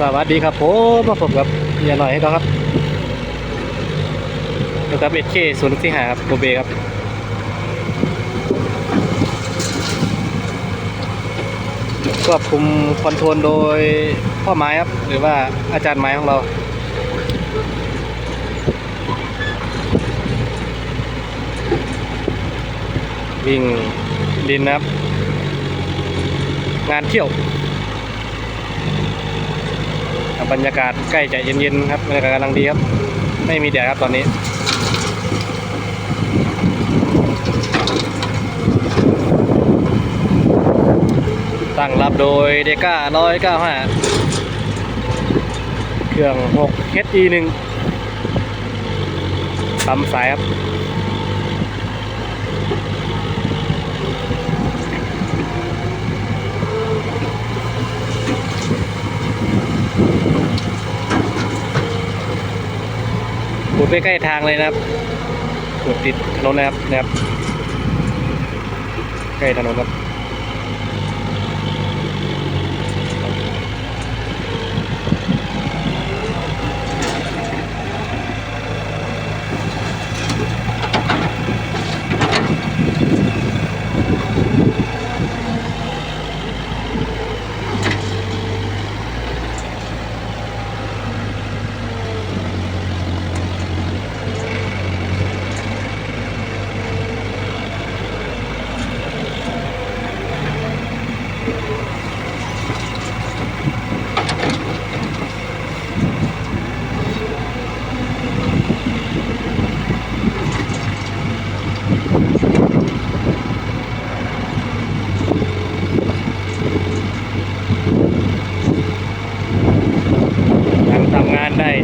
สวัสดีครับผมมาพบกับเฮียหน่อยให้ครับอยู่กับเอชเคศูนย์ที่หาครับโบเบครับควบคุมคอนโทรลโดยพ่อไม้ครับ หรือว่าอาจารย์ไม้ของเราวิ่งดินนะครับ งานเที่ยว ครับบรรยากาศใกล้จะเย็นๆครับบรรยากาศกำลังดีครับ ไม่มีแดดครับตอนนี้ตั้งรับโดยเดก้าร้อยเก้าห้าเครื่อง6 HE 1ปั๊มสายครับ ขุดใกล้ๆทางเลยนะครับขุดติดถนนนะครับนะครับ ใกล้ถนนครับ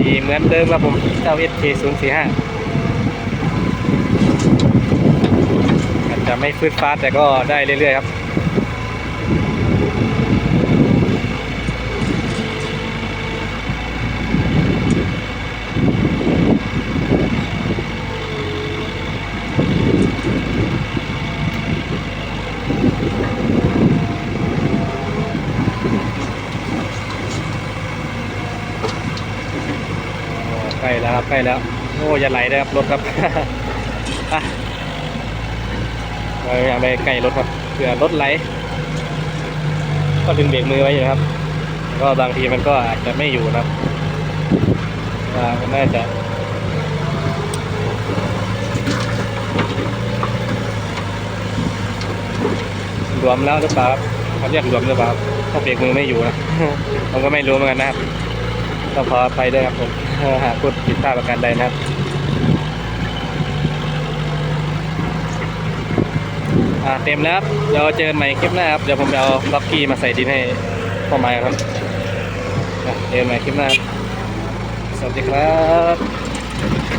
ดีเหมือนเดิมครับผมเจ้า SK 0 4 5อาจจะไม่ฟืดฟาดแต่ก็ได้เรื่อยๆครับ ใกล้แล้วครับใกล้แล้วโอ้อย่าไหลนะครับรถครับเราอย่าไปใกล้รถครับเผื่อรถไหล ก็ดึงเบรกมือไว้อยู่ครับ ก็บางทีมันก็อาจจะไม่อยู่นะครับมันน่าจะรวมแล้วหรือเปล่าครับเขาเรียกรวมหรือเปล่าถ้าเบรกมือไม่อยู่นะผมก็ไม่รู้เหมือนกันนะครับต้องขออภัยด้วยครับผม หากพูดผิดพลาดประการใดนะครับอ่าเต็มแล้วครับเดี๋ยวเจอกันใหม่คลิปหน้าครับ เดี๋ยวผมจะเอาล็อกกี้มาใส่ดินให้พ่อไม้ครับเจอกันใหม่คลิปหน้า สวัสดีครับ